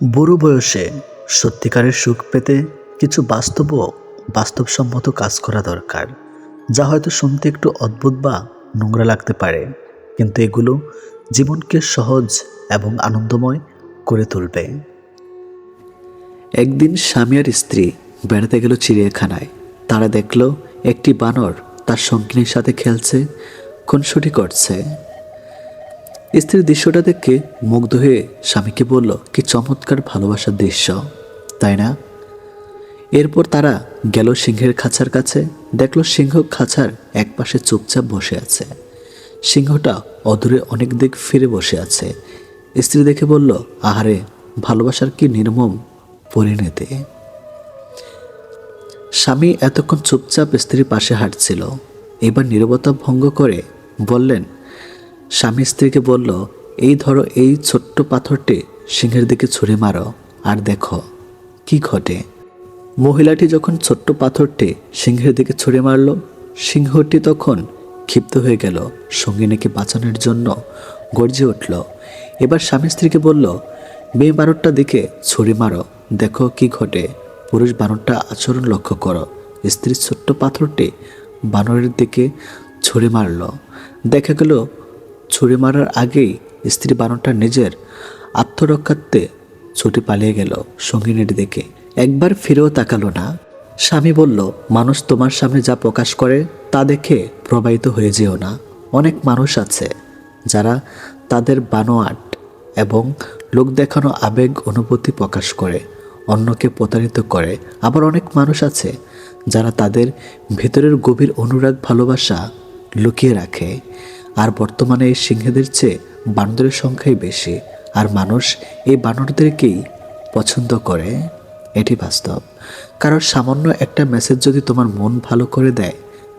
বুড়ো বয়সে সত্যিকারের সুখ পেতে কিছু বাস্তব বাস্তবসম্মত কাজ করা দরকার, যা হয়তো শুনতে একটু অদ্ভুত বা নোংরা লাগতে পারে, কিন্তু এগুলো জীবনকে সহজ এবং আনন্দময় করে তুলবে। একদিন স্বামী আর স্ত্রী বেড়াতে গেল চিড়িয়াখানায়। তারা দেখল একটি বানর তার সঙ্গিনীর সাথে খেলছে, খুনসুটি করছে। স্ত্রীর দৃশ্যটা দেখে মুগ্ধ হয়ে স্বামীকে বলল, কি চমৎকার ভালোবাসার দৃশ্য। তাই না? এরপর তারা গেল সিংহের খাঁচার কাছে, দেখল সিংহ খাঁচার একপাশে চুপচাপ বসে আছে। সিংহটা অদূরে অনেক দিক ফিরে বসে আছে। স্ত্রী দেখে বলল, আহারে, ভালোবাসার কি নির্মম পরিণতি? স্বামী এতক্ষণ চুপচাপ স্ত্রীর পাশে হাঁটছিল। এবার নীরবতা ভঙ্গ করে বললেন স্বামী স্ত্রীকে বলল, এই ধরো এই ছোট্ট পাথরটি সিংহের দিকে ছুঁড়ে মারো আর দেখো কি ঘটে। মহিলাটি যখন ছোট্ট পাথরটি সিংহের দিকে ছুঁড়ে মারল, সিংহটি তখন ক্ষিপ্ত হয়ে গেল, সঙ্গিনীকে বাঁচানোর জন্য গর্জে উঠল। এবার স্বামী স্ত্রীকে বলল, মেয়ে বানরটা দিকে ছুরি মারো, দেখো কি ঘটে। পুরুষ বানরটা আচরণ লক্ষ্য করো। স্ত্রীর ছোট্ট পাথরটি বানরের দিকে ছুরি মারল। দেখা গেল ছুরি মারার আগেই স্ত্রী বানরটা নিজের আত্মরক্ষার্থে ছুটি পালিয়ে গেল সঙ্গিনীর দিকে। একবার ফিরেও তাকালো না। স্বামী বলল, মানুষ তোমার সামনে যা প্রকাশ করে তা দেখে প্রবাহিত হয়ে যেও না। অনেক মানুষ আছে যারা তাদের বানোয়াট এবং লোক দেখানো আবেগ অনুভূতি প্রকাশ করে, অন্যকে প্রতারিত করে। আবার অনেক মানুষ আছে যারা তাদের ভেতরের গভীর অনুরাগ ভালোবাসা লুকিয়ে রাখে। আর বর্তমানে এই সিংহেদের চেয়ে বানরের সংখ্যাই বেশি। আর মানুষ এই বানরদেরকেই পছন্দ করে। এটি বাস্তব। কারণ সামান্য একটা মেসেজ যদি তোমার মন ভালো করে দেয়,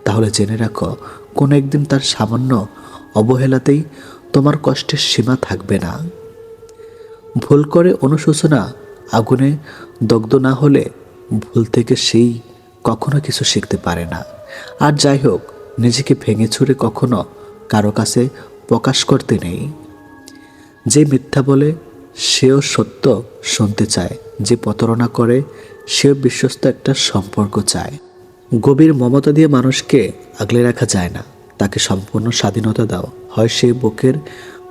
তাহলে জেনে রাখো, কোনো একদিন তার সামান্য অবহেলাতেই তোমার কষ্টের সীমা থাকবে না। ভুল করে অনুশোচনা আগুনে দগ্ধ না হলে ভুল থেকে সেই কখনো কিছু শিখতে পারে না। আর যাই হোক, নিজেকে ভেঙে ছুঁড়ে কখনো কারও কাছে প্রকাশ করতে নেই। যে মিথ্যা বলে, সেও সত্য শুনতে চায়। যে প্রতারণা করে, সেও বিশ্বস্ত একটা সম্পর্ক চায়। গভীর মমতা দিয়ে মানুষকে আগলে রাখা যায় না। তাকে সম্পূর্ণ স্বাধীনতা দাও। হয় সে বুকের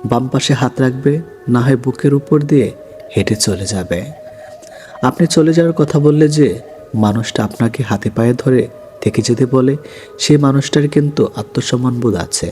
বাম পাশে হাত রাখবে, না হয় বুকের উপর দিয়ে হেঁটে চলে যাবে। আপনি চলে যাওয়ার কথা বললে যে মানুষটা আপনাকে হাতে পায়ে ধরে থেকে যেতে বলে সেই মানুষটার কিন্তু আত্মসম্মান বোধ আছে।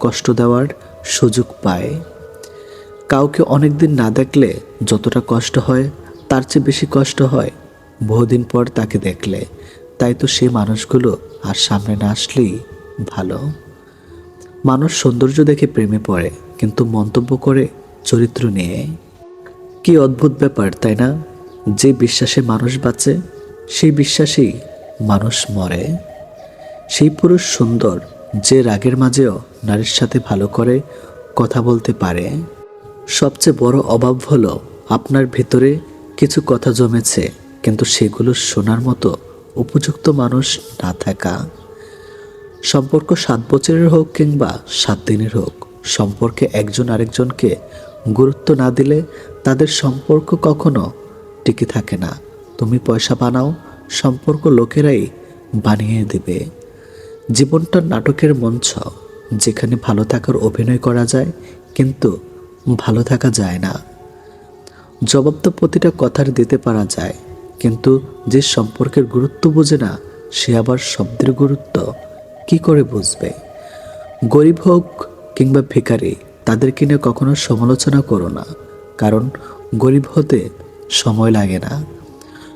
কষ্ট দেওয়ার সুযোগ পায়। কাউকে অনেক দিন না দেখলে যতটা কষ্ট হয়, তার চেয়ে বেশি কষ্ট হয় বহুদিন পর তাকে দেখলে। তাই তো সেই মানুষগুলো আর সামনে না আসলেই ভালো। মানুষ সৌন্দর্য দেখে প্রেমে পড়ে, কিন্তু মন্তব্য করে চরিত্র নিয়ে। কি অদ্ভুত ব্যাপার, তাই না? যে বিশ্বাসে মানুষ বাঁচে, সেই বিশ্বাসেই মানুষ মরে। সেই পুরুষ সুন্দর যে রাগের মাঝেও নারীর সাথে ভালো করে কথা বলতে পারে, সবচেয়ে বড় অভাব হলো আপনার ভেতরে কিছু কথা জমেছে, কিন্তু সেগুলো শোনার মতো উপযুক্ত মানুষ না থাকা। সম্পর্ক সাত বছরের হোক কিংবা সাত দিনের হোক, সম্পর্কে একজন আরেকজনকে গুরুত্ব না দিলে তাদের সম্পর্ক কখনো টিকে থাকে না। তুমি পয়সা বানাও, সম্পর্ক লোকেরাই বানিয়ে দেবে। জীবনটা নাটকের মঞ্চ, যেখানে ভালো থাকার অভিনয় করা যায়, কিন্তু ভালো থাকা যায় না। জবাব তো প্রতিটা কথার দিতে পারা যায়, কিন্তু যে সম্পর্কের গুরুত্ব বোঝে না, সে আবার শব্দের গুরুত্ব কি করে বুঝবে? গরিব হোক কিংবা ভিখারি, তাদেরকে নিয়ে কখনো সমালোচনা করো না, কারণ গরিব হতে সময় লাগে না।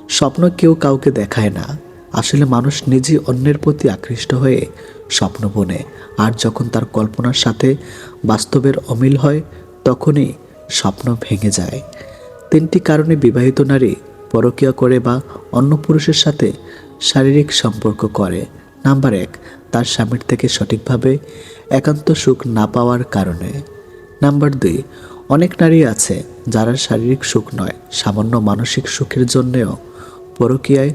স্বপ্ন কেউ কাউকে দেখায় না আসলে মানুষ নিজে অন্যের প্রতি আকৃষ্ট হয়ে স্বপ্ন বনে। আর যখন তার কল্পনার সাথে বাস্তবের অমিল হয়, তখনই স্বপ্ন ভেঙে যায়। তিনটি কারণে বিবাহিত নারী পরকীয়া করে বা অন্য পুরুষের সাথে শারীরিক সম্পর্ক করে। নাম্বার এক, তার স্বামীর থেকে সঠিকভাবে একান্ত সুখ না পাওয়ার কারণে। নাম্বার দুই, অনেক নারী আছে যারা শারীরিক সুখ নয়, সামান্য মানসিক সুখের জন্যেও পরকীয়ায়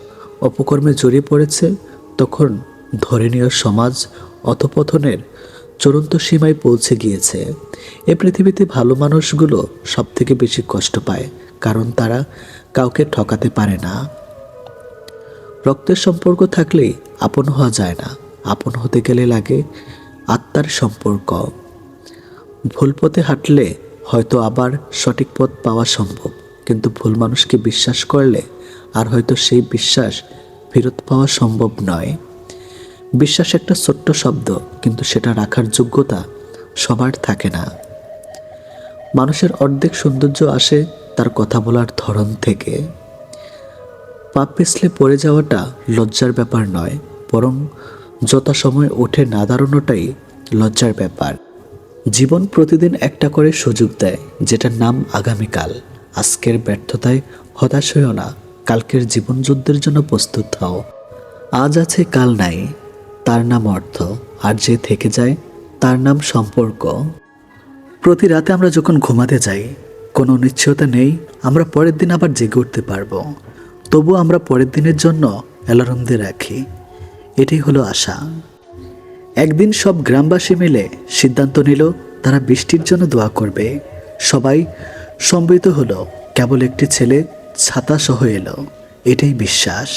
অপকর্মে জড়িয়ে পড়েছে, তখন ধর্মীয় সমাজ অথপথনের চূড়ান্ত সীমায় পৌঁছে গিয়েছে। এ পৃথিবীতে ভালো মানুষগুলো সব থেকে বেশি কষ্ট পায়, কারণ তারা কাউকে ঠকাতে পারে না। রক্তের সম্পর্ক থাকলেই আপন হওয়া যায় না, আপন হতে গেলে লাগে আত্মার সম্পর্ক। ভুল পথে হাঁটলে হয়তো আবার সঠিক পথ পাওয়া সম্ভব, কিন্তু ভুল মানুষকে বিশ্বাস করলে আর হয়তো সেই বিশ্বাস ফেরত পাওয়া সম্ভব নয়। বিশ্বাস একটা ছোট্ট শব্দ, কিন্তু সেটা রাখার যোগ্যতা সবার থাকে না। মানুষের অর্ধেক সৌন্দর্য আসে তার কথা বলার ধরন থেকে। পা পিছলে পড়ে যাওয়াটা লজ্জার ব্যাপার নয়, বরং যথাসময় ওঠে না দাঁড়ানোটাই লজ্জার ব্যাপার। জীবন প্রতিদিন একটা করে সুযোগ দেয়, যেটার নাম আগামীকাল। আজকের ব্যর্থতায় হতাশ হয়েও না। কালকের জীবন যুদ্ধের জন্য প্রস্তুত হও। আজ আছে, কাল নাই। তার নাম অর্থ, আর যে থেকে যায়, তার নাম সম্পর্ক। প্রতি রাতে আমরা যখন ঘুমাতে যাই, কোনো নিশ্চয়তা নেই, আমরা পরের দিন আবার জেগে উঠতে পারব। তবু আমরা পরের দিনের জন্য অ্যালার্ম দিয়ে রাখি। এটাই হলো আশা। একদিন সব গ্রামবাসী মিলে সিদ্ধান্ত নিল, তারা বৃষ্টির জন্য দোয়া করবে। সবাই সম্মিলিত হলো, কেবল একটি ছেলে ছাতা সহ এলো। এটাই বিশ্বাস।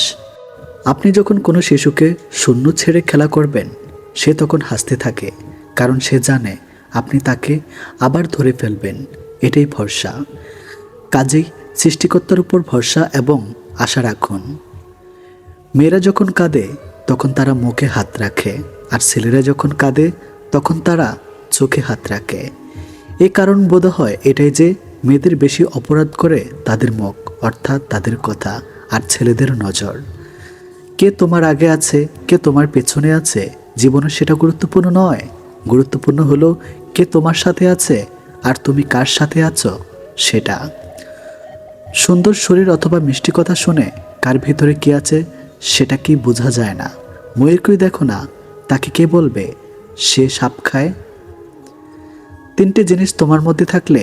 আপনি যখন কোনো শিশুকে শূন্য ছেড়ে খেলা করবেন, সে তখন হাসতে থাকে, কারণ সে জানে আপনি তাকে আবার ধরে ফেলবেন। এটাই ভরসা। কাজেই সৃষ্টিকর্তার উপর ভরসা এবং আশা রাখুন। মেয়েরা যখন কাঁদে, তখন তারা মুখে হাত রাখে, আর ছেলেরা যখন কাঁদে, তখন তারা চোখে হাত রাখে। এ কারণ বোধ হয় এটাই যে মেয়েদের বেশি অপরাধ করে তাদের মুখ, অর্থাৎ তাদের কথা আর ছেলেদের নজর। কে তোমার আগে আছে, কে তোমার পেছনে আছে, জীবনে সেটা গুরুত্বপূর্ণ নয়। গুরুত্বপূর্ণ হলো কে তোমার সাথে আছে আর তুমি কার সাথে আছো, সেটা। সুন্দর শরীর অথবা মিষ্টি কথা শুনে কার ভিতরে কি আছে, সেটা কি বোঝা যায় না। ময়ূরকেই দেখো না, তাকে কে বলবে? সে সাপ খায়? তিনটে জিনিস তোমার মধ্যে থাকলে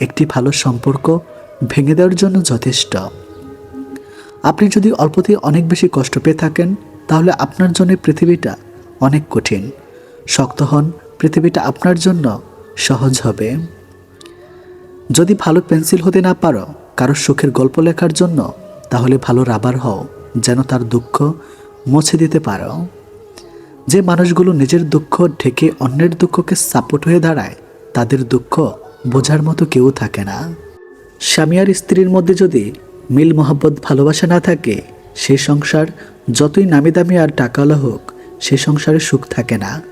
একটি ভালো সম্পর্ক ভেঙে দেওয়ার জন্য যথেষ্ট। আপনি যদি অল্পতেই অনেক বেশি কষ্ট পেয়ে থাকেন, তাহলে আপনার জন্য পৃথিবীটা অনেক কঠিন। শক্ত হন, পৃথিবীটা আপনার জন্য সহজ হবে। যদি ভালো পেন্সিল হতে না পারো, কারও সুখের গল্প লেখার জন্য, তাহলে ভালো রাবার হও, যেন তার দুঃখ মুছে দিতে পারো। যে মানুষগুলো নিজের দুঃখ ঢেকে অন্যের দুঃখকে সাপোর্ট হয়ে দাঁড়ায়, তাদের দুঃখ বোঝার মতো কেউ থাকে না। স্বামী আর স্ত্রীর মধ্যে যদি মিল মোহাব্বত ভালোবাসা না থাকে সেই সংসার যতই নামি দামি আর টাকাওয়ালা হোক, সে সংসারে সুখ থাকে না।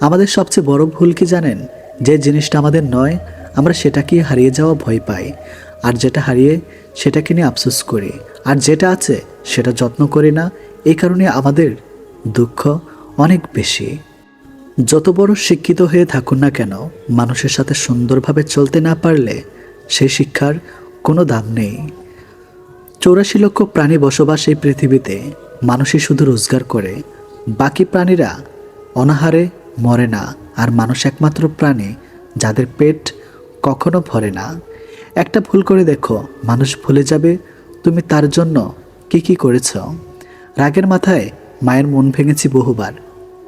আমাদের সবচেয়ে বড় ভুল কি জানেন? যে জিনিসটা আমাদের নয়, আমরা সেটাকে হারিয়ে যাওয়া ভয় পাই। আর যেটা হারিয়ে সেটাকে নিয়ে আফসোস করি। আর যেটা আছে, সেটা যত্ন করি না। এই কারণে আমাদের দুঃখ অনেক বেশি। যত বড় শিক্ষিত হয়ে থাকুন না কেন, মানুষের সাথে সুন্দরভাবে চলতে না পারলে সেই শিক্ষার কোনো দাম নেই। চৌরাশি লক্ষ প্রাণী বসবাস এই পৃথিবীতে, মানুষই শুধু রোজগার করে, বাকি প্রাণীরা অনাহারে মরে না, আর মানুষ একমাত্র প্রাণী যাদের পেট কখনো ভরে না। একটা ভুল করে দেখো, মানুষ ভুলে যাবে, তুমি তার জন্য কি কি করেছ। রাগের মাথায় মায়ের মন ভেঙেছি বহুবার।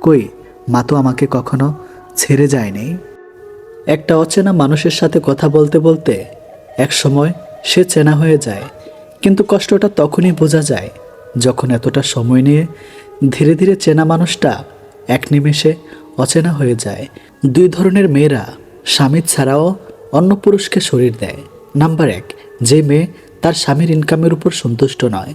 কই মা তো আমাকে কখনো ছেড়ে যায়নি। একটা অচেনা মানুষের সাথে কথা বলতে বলতে এক সময় সে চেনা হয়ে যায়, কিন্তু কষ্টটা তখনই বোঝা যায় যখন এতটা সময় নিয়ে ধীরে ধীরে চেনা মানুষটা এক নিমেষে অচেনা হয়ে যায়। দুই ধরনের মেয়েরা স্বামী ছাড়াও অন্য পুরুষকে শরীর দেয়। নাম্বার এক, যে মেয়ে তার স্বামীর ইনকামের উপর সন্তুষ্ট নয়।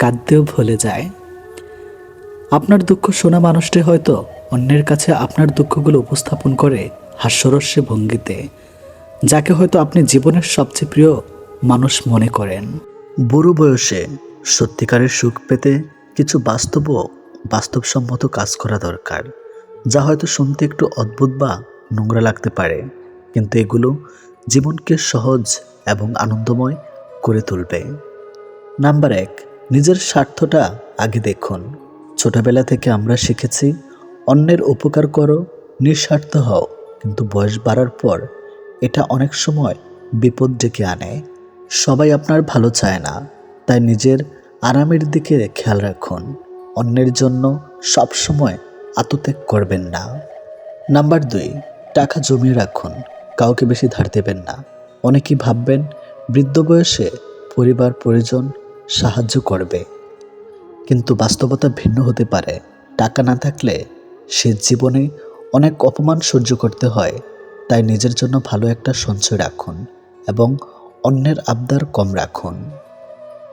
কাঁদতেও ভুলে যায়। আপনার দুঃখ শোনা মানুষটি হয়তো অন্যের কাছে আপনার দুঃখগুলো উপস্থাপন করে হাস্যরস্যে ভঙ্গিতে, যাকে হয়তো আপনি জীবনের সবচেয়ে প্রিয় মানুষ মনে করেন। বুড়ো বয়সে সত্যিকারের সুখ পেতে কিছু বাস্তব বাস্তবসম্মত কাজ করা দরকার, যা হয়তো শুনতে একটু অদ্ভুত বা নোংরা লাগতে পারে, কিন্তু এগুলো জীবনকে সহজ এবং আনন্দময় করে তুলবে। নাম্বার এক নিজের স্বার্থটা আগে দেখুন। ছোটবেলা থেকে আমরা শিখেছি, অন্যের উপকার করো, নিঃস্বার্থ হও। কিন্তু বয়স বাড়ার পর এটা অনেক সময় বিপদ ডেকে আনে। সবাই আপনার ভালো চায় না, তাই নিজের আরামের দিকে খেয়াল রাখুন। অন্যের জন্য সব সময় আত্মত্যাগ করবেন না। নাম্বার দুই, টাকা জমিয়ে রাখুন। কাউকে বেশি ধার দেবেন না। অনেকেই ভাববেন, বৃদ্ধ বয়সে পরিবার, পরিজন সাহায্য করবে। কিন্তু বাস্তবতা ভিন্ন হতে পারে। টাকা না থাকলে সে জীবনে অনেক অপমান সহ্য করতে হয়। তাই নিজের জন্য ভালো একটা সঞ্চয় রাখুন এবং অন্যের আবদার কম রাখুন।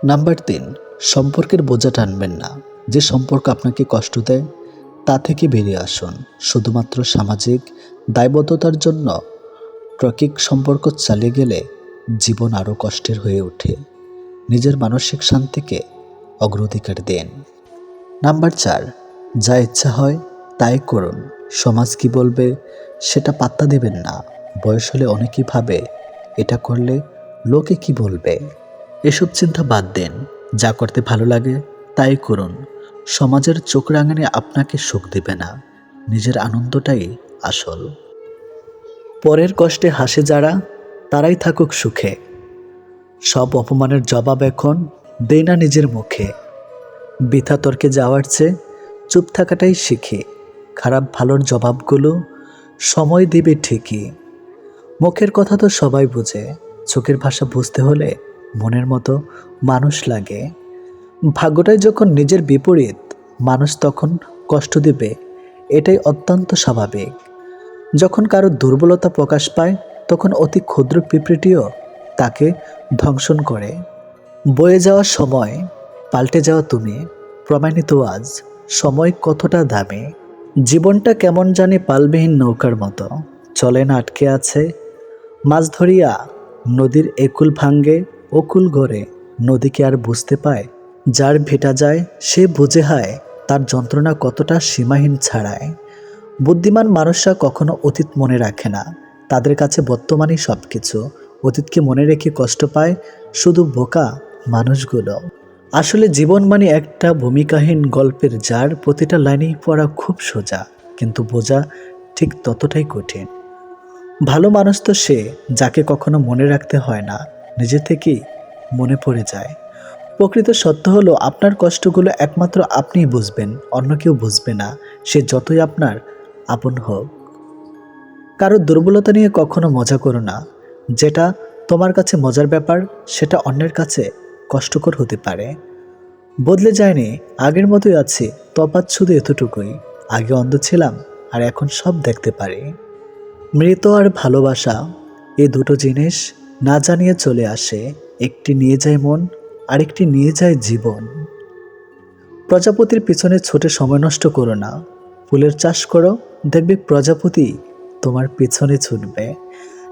নাম্বার তিন, সম্পর্কের বোঝা টানবেন না। যে সম্পর্ক আপনাকে কষ্ট দেয়, তা থেকে বেরিয়ে আসুন। শুধুমাত্র সামাজিক দায়বদ্ধতার জন্য। ট্রকিক সম্পর্ক চালিয়ে গেলে জীবন আরও কষ্টের হয়ে ওঠে। নিজের মানসিক শান্তিকে অগ্রাধিকার দেন। নাম্বার চার, যা ইচ্ছা হয় তাই করুন। সমাজ কি বলবে সেটা পাত্তা দেবেন না। বয়স হলে অনেকেই ভাবে, এটা করলে লোকে কি বলবে? এসব চিন্তা বাদ দেন। যা করতে ভালো লাগে তাই করুন। সমাজের চোখ রাঙানি আপনাকে সুখ দেবে না। নিজের আনন্দটাই আসল। পরের কষ্টে হাসে যারা, তারাই থাকুক সুখে। সব অপমানের জবাব এখন দেয় না নিজের মুখে। বৃথা তর্কে যাওয়ার চেয়ে চুপ থাকাটাই শিখি। খারাপ ভালোর জবাবগুলো সময় দিবে ঠিকই। মুখের কথা তো সবাই বোঝে। চোখের ভাষা বুঝতে হলে মনের মতো মানুষ লাগে। ভাগ্যটাই যখন নিজের বিপরীত, মানুষ তখন কষ্ট দেবে। এটাই অত্যন্ত স্বাভাবিক। যখন কারও দুর্বলতা প্রকাশ পায়, তখন অতি ক্ষুদ্র পিঁপড়েটিও তাকে ধ্বংসন করে। বয়ে যাওয়া সময়, পাল্টে যাওয়া তুমি, প্রমাণিত আজ, সময় কতটা দামি। জীবনটা কেমন জানি পালবিহীন নৌকার মতো। চলে না আটকে আছে মাছ ধরিয়া, নদীর একুল ভাঙ্গে, অকুল গড়ে নদীকে আর বুঝতে পায়? যার ভেটা যায়, সে বুঝে হায়, তার যন্ত্রণা কতটা সীমাহীন ছাড়ায়। বুদ্ধিমান মানুষরা কখনো অতীত মনে রাখে না। তাদের কাছে বর্তমানই সব কিছু অতীতকে মনে রেখে কষ্ট পায় শুধু বোকা মানুষগুলো। আসলে জীবন মানে একটা ভূমিকাহীন গল্পের যার প্রতিটা লাইনেই পড়া খুব সোজা, কিন্তু বোঝা ঠিক ততটাই কঠিন। ভালো মানুষ তো সে যাকে কখনো মনে রাখতে হয় না, নিজে থেকেই মনে পড়ে যায়। প্রকৃত সত্য হলো, আপনার কষ্টগুলো একমাত্র আপনিই বুঝবেন, অন্য কেউ বুঝবে না, সে যতই আপনার আপন হোক। কারও দুর্বলতা নিয়ে কখনো মজা করো না যেটা তোমার কাছে মজার ব্যাপার, সেটা অন্যের কাছে কষ্টকর হতে পারে। বদলে যায়নি, আগের মতোই আছে, তফাৎ শুধু এতটুকুই। আগে অন্ধ ছিলাম, আর এখন সব দেখতে পারি। মৃত আর ভালোবাসা, এ দুটো জিনিস না জানিয়ে চলে আসে। একটি নিয়ে যায় মন, আরেকটি নিয়ে যায় জীবন। প্রজাপতির পিছনে ছোটে সময় নষ্ট করো না। ফুলের চাষ করো, দেখবে প্রজাপতি তোমার পিছনে ছুটবে।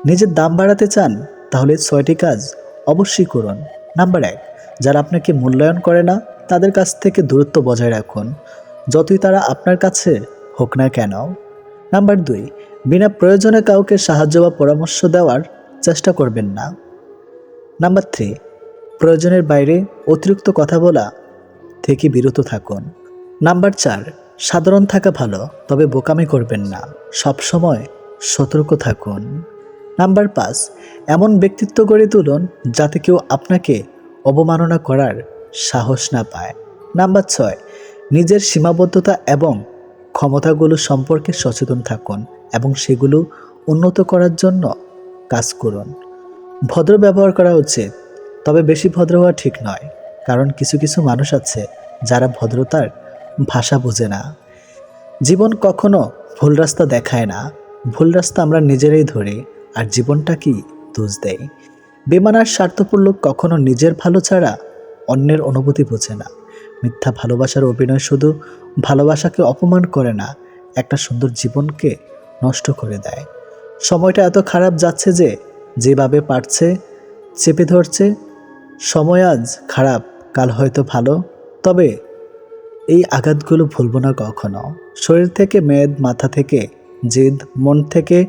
নিজের দাম বাড়াতে চান, তাহলে ছয়টি কাজ অবশ্যই করুন। নাম্বার এক, যারা আপনাকে মূল্যায়ন করে না, তাদের কাছ থেকে দূরত্ব বজায় রাখুন। যতই তারা আপনার কাছে হোক না কেন। নাম্বার দুই, বিনা প্রয়োজনে কাউকে সাহায্য বা পরামর্শ দেওয়ার চেষ্টা করবেন না। নাম্বার থ্রি, প্রয়োজনের বাইরে অতিরিক্ত কথা বলা থেকে বিরত থাকুন। নাম্বার চার, সাধারণ থাকা ভালো, তবে বোকামি করবেন না। সবসময় সতর্ক থাকুন। নাম্বার পাঁচ, এমন ব্যক্তিত্ব গড়ে তুলুন যাতে কেউ আপনাকে অবমাননা করার সাহস না পায়। নাম্বার ছয়, নিজের সীমাবদ্ধতা এবং ক্ষমতাগুলো সম্পর্কে সচেতন থাকুন এবং সেগুলো উন্নত করার জন্য কাজ করুন। ভদ্র ব্যবহার করা উচিত, তবে বেশি ভদ্র হওয়া ঠিক নয়, কারণ কিছু কিছু মানুষ আছে যারা ভদ্রতার ভাষা বোঝে না। জীবন কখনো ভুল রাস্তা দেখায় না, ভুল রাস্তা আমরা নিজেরাই ধরি। আর জীবনটা কি দোষ দেয়? বেমানার স্বার্থপর লোক কখনো নিজের ভালো ছাড়া অন্যের অনুভূতি বোঝে না। মিথ্যা ভালোবাসার অভিনয় শুধু ভালোবাসাকে অপমান করে না, একটা সুন্দর জীবনকে নষ্ট করে দেয়। সময়টা এত খারাপ যাচ্ছে যে যেভাবে পারছে, চেপে ধরছে, সময় আজ খারাপ, কাল হয়তো ভালো। তবে এই আঘাতগুলো ভুলব না কখনো। শরীর থেকে, মেদ, মাথা থেকে, জেদ, মন থেকে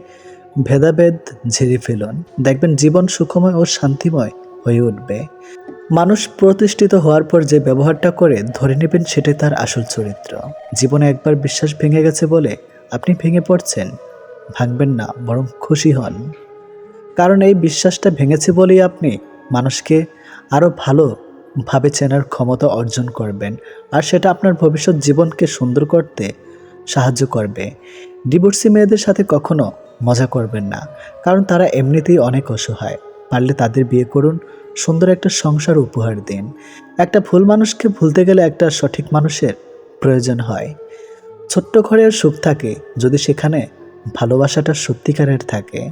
ভেদাভেদ ঝেড়ে ফেলুন। দেখবেন জীবন সুখময় ও শান্তিময় হয়ে উঠবে। মানুষ প্রতিষ্ঠিত হওয়ার পর যে ব্যবহারটা করে ধরে নেবেন সেটাই তার আসল চরিত্র। জীবনে একবার বিশ্বাস ভেঙে গেছে বলে আপনি ভেঙে পড়ছেন, ভাঙবেন না, বরং খুশি হন। কারণ এই বিশ্বাসটা ভেঙেছে বলেই আপনি মানুষকে আরও ভালোভাবে চেনার ক্ষমতা অর্জন করবেন, আর সেটা আপনার ভবিষ্যৎ জীবনকে সুন্দর করতে সাহায্য করবে। ডিভোর্সি মেয়েদের সাথে কখনো মজা করবেন না। কারণ তারা এমনিতেই অনেক অসহায় পারলে তাদের বিয়ে করুন, সুন্দর একটা সংসার উপহার দিন। একটা ভুল মানুষকে ভুলতে গেলে একটা সঠিক মানুষের প্রয়োজন হয়। ছোট্ট ঘরের সুখ থাকে, যদি সেখানে ভালোবাসাটা সত্যিকারের থাকে।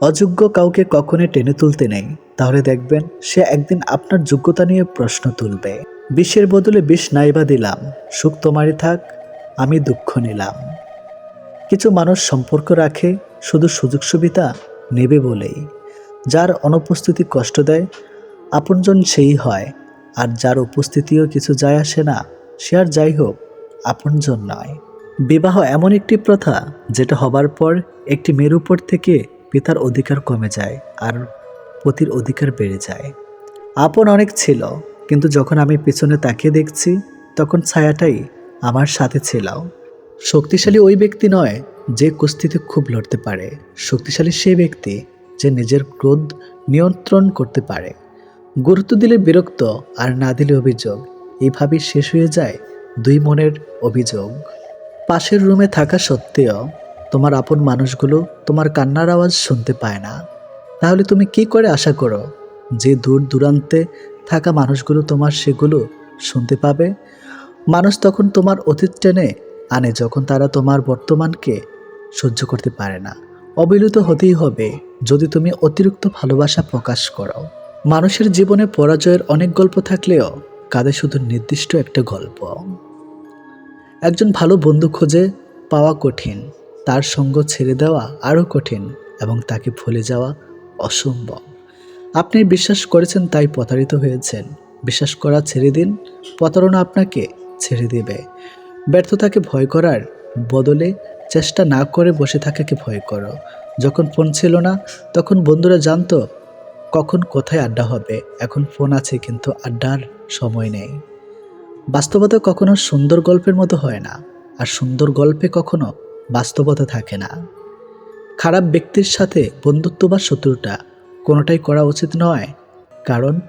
অযোগ্য কাউকে কখনোই টেনে তুলতে নেই। তাহলে দেখবেন, সে একদিন আপনার যোগ্যতা নিয়ে প্রশ্ন তুলবে। বিষের বদলে বিষ নাইবা দিলাম। সুখ তোমারই থাক, আমি দুঃখ নিলাম। কিছু মানুষ সম্পর্ক রাখে, শুধু সুযোগ সুবিধা নেবে বলেই। যার অনুপস্থিতি কষ্ট দেয়, আপনজন সেই হয়। আর যার উপস্থিতিও কিছু যায় আসে না, সে আর যাই হোক, আপনজন নয়। বিবাহ এমন একটি প্রথা, যেটা হবার পর একটি মেয়ের উপর থেকে পিতার অধিকার কমে যায় আর পতির অধিকার বেড়ে যায়। আপন অনেক ছিল, কিন্তু যখন আমি পিছনে তাকিয়ে দেখছি, তখন ছায়াটাই আমার সাথে ছিল। শক্তিশালী ওই ব্যক্তি নয় যে কুস্তিতে খুব লড়তে পারে। শক্তিশালী সেই ব্যক্তি যে নিজের ক্রোধ নিয়ন্ত্রণ করতে পারে। গুরুত্ব দিলে বিরক্ত আর না দিলে অভিযোগ। এইভাবেই শেষ হয়ে যায় দুই মনের অভিযোগ। পাশের রুমে থাকা সত্ত্বেও তোমার আপন মানুষগুলো তোমার কান্নার আওয়াজ শুনতে পায় না। তাহলে তুমি কি করে আশা করো যে দূর দূরান্তে থাকা মানুষগুলো তোমার সেগুলো শুনতে পাবে? মানুষ তখন তোমার অতীত টেনে আনে যখন তারা তোমার বর্তমানকে সহ্য করতে পারে না। অবিলত হতেই হবে যদি তুমি অতিরিক্ত ভালোবাসা প্রকাশ করো। মানুষের জীবনে পরাজয়ের অনেক গল্প থাকলেও কাঁধে শুধু নির্দিষ্ট একটা গল্প। একজন ভালো বন্ধু খোঁজে পাওয়া কঠিন, তার সঙ্গ ছেড়ে দেওয়া আরও কঠিন এবং তাকে ভুলে যাওয়া অসম্ভব। আপনি বিশ্বাস করেছেন তাই প্রতারিত হয়েছেন। বিশ্বাস করা ছেড়ে দিন, প্রতারণা আপনাকে ছেড়ে দেবে। ব্যর্থতাকে ভয় করার বদলে চেষ্টা না করে বসে থাকাকে ভয় করো। যখন ফোন ছিল না, তখন বন্ধুরা জানতো কখন কোথায় আড্ডা হবে। এখন ফোন আছে, কিন্তু আড্ডার সময় নেই। বাস্তবতা কখনো সুন্দর গল্পের মতো হয় না, আর সুন্দর গল্পে কখনো বাস্তবতা থাকে না। খারাপ ব্যক্তির সাথে বন্ধুত্ব বা শত্রুটা কোনোটাই করা উচিত নয়, কারণ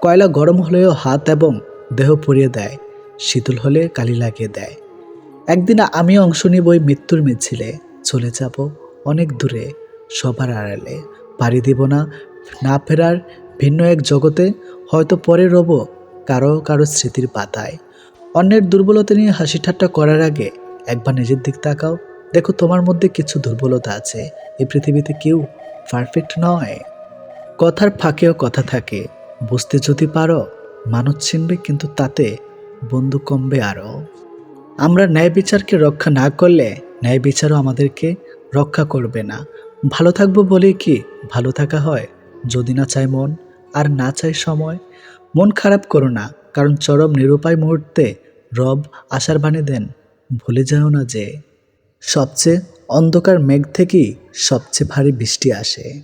কয়লা গরম হলেও হাত এবং দেহ পুড়িয়ে দেয়। শীতল হলে কালি লাগিয়ে দেয়। একদিন আমি অংশ নিব ওই মৃত্যুর মিছিলে, চলে যাব অনেক দূরে, সবার আড়ালে। পাড়ি দিব না না ফেরার ভিন্ন এক জগতে, হয়তো পরে রব কারও কারও স্মৃতির পাতায়। অন্যের দুর্বলতা নিয়ে হাসি ঠাট্টা করার আগে একবার নিজের দিক তাকাও। দেখো তোমার মধ্যে কিছু দুর্বলতা আছে, এই পৃথিবীতে কেউ পারফেক্ট নয়। কথার ফাঁকেও কথা থাকে, বুঝতে যদি পারো মানুষ চিনবে, কিন্তু তাতে বন্ধু কমবে আরও আমরা ন্যায় বিচারকে রক্ষা না করলে ন্যায় বিচারও আমাদেরকে রক্ষা করবে না। ভালো থাকব বলেই কি ভালো থাকা হয়? যদি না চায় মন, আর না চায় সময়? মন খারাপ করো না, কারণ চরম নিরুপায় মুহূর্তে রব আশার বাণী দেন, ভুলে যাও না যে সবচেয়ে অন্ধকার মেঘ থেকেই সবচেয়ে ভারী বৃষ্টি আসে।